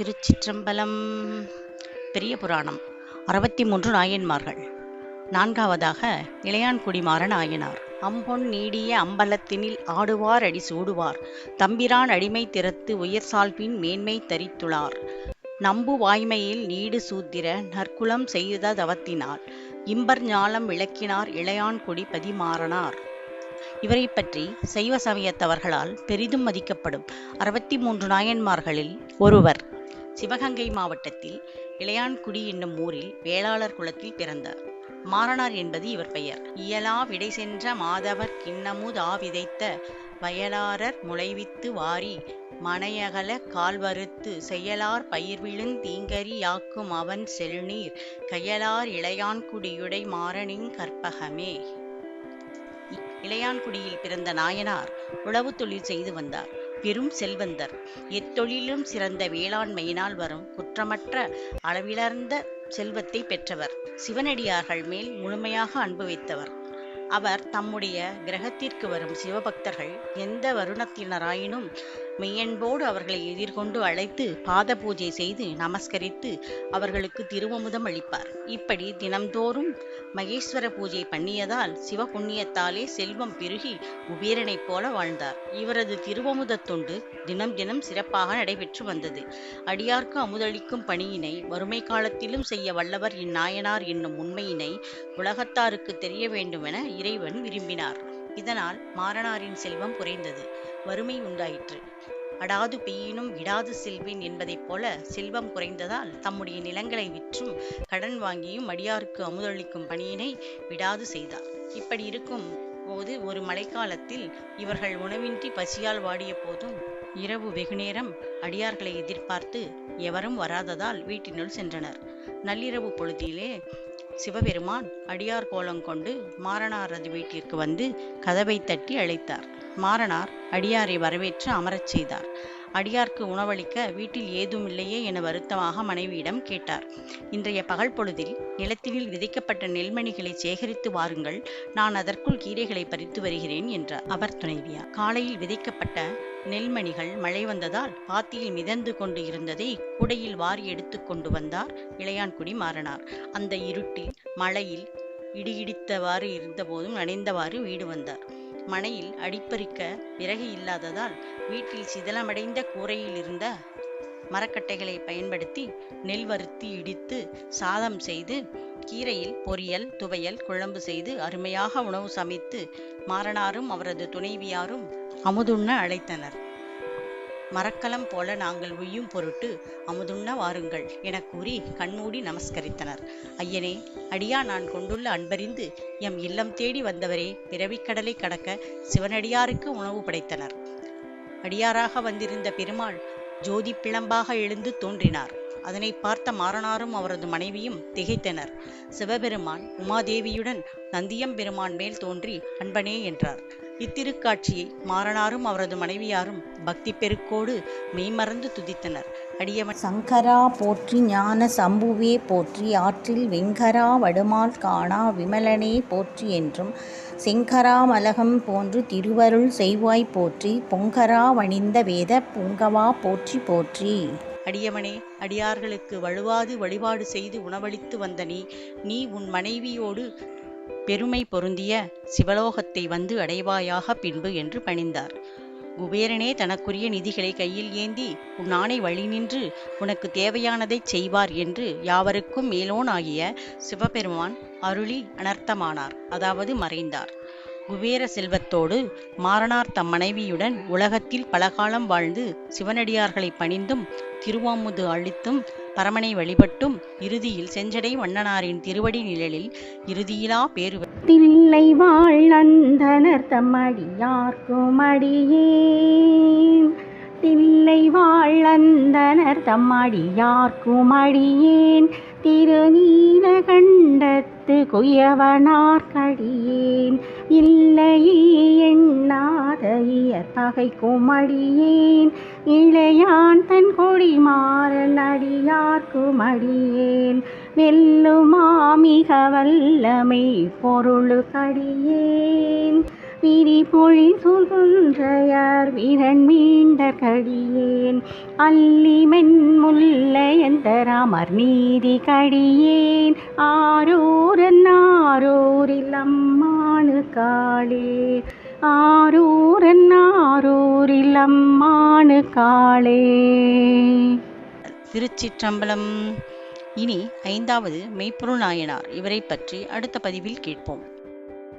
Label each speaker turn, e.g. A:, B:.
A: திருச்சிற்றம்பலம் பெரிய புராணம். அறுபத்தி மூன்று நாயன்மார்கள். நான்காவதாக இளையான்குடி மாறன் ஆயினார். அம்பொன் நீடிய அம்பலத்தினில் ஆடுவார் அடி சூடுவார். தம்பிரான் அடிமை திறத்து உயர் சால்பின் மேன்மை தரித்துளார். நம்பு வாய்மையில் நீடு சூத்திர நற்குலம் செய்த தவத்தினார். இம்பர் ஞாலம் விளக்கினார் இளையான்குடி பதிமாறனார். இவரை பற்றி சைவ சமயத்தவர்களால் பெரிதும் மதிக்கப்படும் அறுபத்தி மூன்று நாயன்மார்களில் ஒருவர் சிவகங்கை மாவட்டத்தில் இளையான்குடி என்னும் ஊரில் வேளாளர் குலத்தில் பிறந்தார். மாறனார் என்பது இவர் பெயர். இயலா விடை சென்ற மாதவர் கிண்ணமுதா விதைத்த வயலாரர் முளைவித்து வாரி மனையகல கால்வறுத்து செயலார் பயிர் விழுந் தீங்கரி யாக்கும் அவன் செல்நீர் கையலார் இளையான்குடியுடை மாறனின் கற்பகமே. இளையான்குடியில் பிறந்த நாயனார் உழவு தொழில் செய்து வந்தார். பெரும் செல்வந்தர். எத்தொழிலும் சிறந்த வேளாண்மையினால் வரும் குற்றமற்ற அளவிலர்ந்த செல்வத்தை பெற்றவர். சிவனடியார்கள் மேல் முழுமையாக அன்பு வைத்தவர். அவர் தம்முடைய கிரகத்திற்கு வரும் சிவபக்தர்கள் எந்த வருணத்தினராயினும் மெய்யன்போடு அவர்களை எதிர்கொண்டு அழைத்து பாத பூஜை செய்து நமஸ்கரித்து அவர்களுக்கு திருவமுதம் அளிப்பார். இப்படி தினம்தோறும் மகேஸ்வர பூஜை பண்ணியதால் சிவபுண்ணியத்தாலே செல்வம் பெருகி குபேரனைப் போல வாழ்ந்தார். இவரது திருவமுத தொண்டு தினம் தினம் சிறப்பாக நடைபெற்று வந்தது. அடியார்க்கு அமுதளிக்கும் பணியினை வறுமை காலத்திலும் செய்ய வல்லவர் இந்நாயனார் என்னும் உண்மையினை உலகத்தாருக்கு தெரிய வேண்டுமென இறைவன் விரும்பினார். இதனால் மாறனாரின் செல்வம் குறைந்தது. வறுமை உண்டாயிற்று. அடாது பெய்யினும் விடாது செல்வேன் என்பதைப் போல செல்வம் குறைந்ததால் தம்முடைய நிலங்களை விற்றும் கடன் வாங்கியும் அடியாருக்கு அமுதளிக்கும் பணியினை விடாது செய்தார். இப்படி இருக்கும் போது ஒரு மழைக்காலத்தில் இவர்கள் உணவின்றி பசியால் வாடிய போதும் இரவு வெகுநேரம் அடியார்களை எதிர்பார்த்து எவரும் வராததால் வீட்டினுள் சென்றனர். நள்ளிரவு பொழுதிலே சிவபெருமான் அடியார் கோலம் கொண்டு மாறனாரது வீட்டிற்கு வந்து கதவை தட்டி அழைத்தார். மாறனார் அடியாரை வரவேற்று அமரச் செய்தார். அடியார்க்கு உணவளிக்க வீட்டில் ஏதுமில்லையே என வருத்தமாக மனைவியிடம் கேட்டார். இன்றைய பகல் பொழுதில் நிலத்தினில் விதைக்கப்பட்ட நெல்மணிகளை சேகரித்து வாருங்கள். நான் அதற்குள் கீரைகளை பறித்து வருகிறேன் என்றார். அவர் துணைவியார். காலையில் விதைக்கப்பட்ட நெல்மணிகள் மழை வந்ததால் பாத்தியில் மிதந்து கொண்டு இருந்ததை குடையில் வாரி எடுத்து கொண்டு வந்தார் இளையான்குடி மாறனார். அந்த இருட்டில் மழையில் இடியிடித்தவாறு இருந்தபோதும் நனைந்தவாறு வீடு வந்தார். மனையில் அடிப்பறிக்க விறகு இல்லாததால் வீட்டில் சிதலமடைந்த கூரையில் இருந்த மரக்கட்டைகளை பயன்படுத்தி நெல் வறுத்தி இடித்து சாதம் செய்து கீரையில் பொரியல் துவையல் குழம்பு செய்து அருமையாக உணவு சமைத்து மாறனாரும் அவரது துணைவியாரும் அமுதுண்ண அழைத்தனர். மரக்கலம் போல நாங்கள் உய்யும் பொருட்டு அமுதுண்ண வாருங்கள் என கூறி கண்மூடி நமஸ்கரித்தனர். ஐயனே அடியா நான் கொண்டுள்ள அன்பறிந்து எம் இல்லம் தேடி வந்தவரே பிறவிக்கடலை கடக்க சிவனடியாருக்கு உணவு படைத்தனர். அடியாராக வந்திருந்த பெருமாள் ஜோதி பிளம்பாக எழுந்து தோன்றினார். அதனை பார்த்த மாறனாரும் அவரது மனைவியும் திகைத்தனர். சிவபெருமான் உமாதேவியுடன் நந்தியம் பெருமான் மேல் தோன்றி அன்பனே என்றார். இத்திருக்காட்சியை மாறனாரும் அவரது மனைவியாரும் பக்தி பெருக்கோடு மெய்மறந்து துதித்தனர். அடியவன்
B: சங்கரா போற்றி ஞான சம்புவே போற்றி ஆற்றில் வெங்கரா வடுமால் காணா விமலனே போற்றி என்றும் செங்கரா மலகம் போன்று திருவருள் செய்வாய் போற்றி பொங்கரா வணிந்த வேத பூங்கவா போற்றி போற்றி.
A: அடியவனே அடியார்களுக்கு வழுவாது வழிபாடு செய்து உணவளித்து வந்த நீ நீ உன் மனைவியோடு பெருமை பொருந்திய சிவலோகத்தை வந்து அடைவாயாக பின்பு என்று பணிந்தார். குபேரனே தனக்குரிய நிதிகளை கையில் ஏந்தி உன் ஆணை வழி நின்று உனக்கு தேவையானதைச் செய்வார் என்று யாவருக்கும் மேலோனாகிய சிவபெருமான் அருளி அனர்த்தமானார் அதாவது மறைந்தார். குபேர செல்வத்தோடு மாறனார் தம் மனைவியுடன் உலகத்தில் பலகாலம் வாழ்ந்து சிவனடியார்களை பணிந்தும் திருவாமுது அழித்தும் பரமனை வழிபட்டும் இறுதியில் செஞ்சடை வண்ணனாரின் திருவடி நிழலில் இறுதியிலா பேரு
B: தில்லை வாழ்ந்தனர் தம்மடியார்க்கும் அடியேன் தில்லை வாழ்ந்தனர் தம்மடியார்க்கும் அடியேன் திருநீலகண்டத்து குயவனார்க்கடியேன் இல்லையே எண்ணாத இயற்பகைக்கும் அடியேன் இளையான் தன் கொடிமாறன் அடியார்க்கும் அடியேன் வெல்லுமாமிக வல்லமை பொருளுக்கடியேன் விரிபொழி சுகுன்றையார் வீரன் மீண்ட கடியேன். அல்லி மென்முல்
C: அனந்தராமர் நீதி கடியேன். ஆரூரன் ஆரூரில் அம்மானு காளே. ஆரூரன் ஆரூரில் அம்மானு காளே.
A: திருச்சிற்றம்பலம். இனி ஐந்தாவது மெய்ப்பொருள் நாயனார். இவரை பற்றி அடுத்த பதிவில் கேட்போம்.